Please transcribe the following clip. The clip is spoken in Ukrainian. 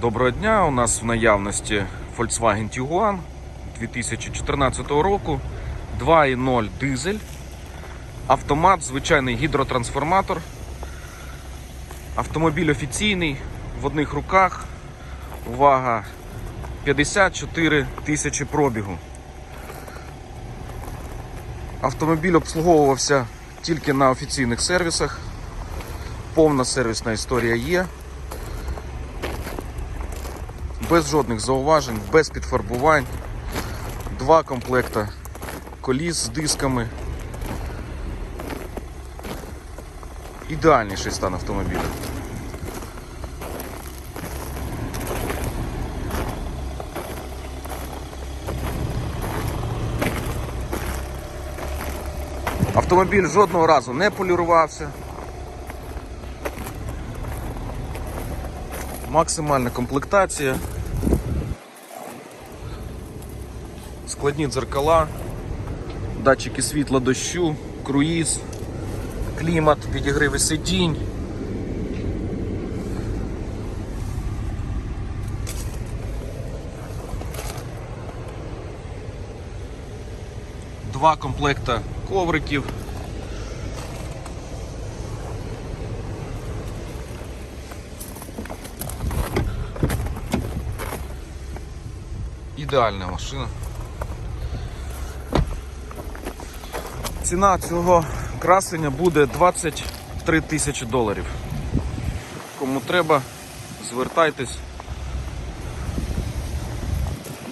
Доброго дня! У нас в наявності Volkswagen Tiguan 2014 року 2.0 дизель, автомат, звичайний гідротрансформатор. Автомобіль офіційний в одних руках. Увага! 54 тисячі пробігу. Автомобіль обслуговувався тільки на офіційних сервісах. Повна сервісна історія є. Без жодних зауважень, без підфарбувань. Два комплекта коліс з дисками. Ідеальніший стан автомобіля. Автомобіль жодного разу не полірувався. Максимальна комплектація. Складні дзеркала, датчики світла дощу, круїз, клімат, підігриви сидінь. Два комплекта ковриків. Ідеальна машина. Ціна цього красення буде 23 тисячі доларів. Кому треба, звертайтесь.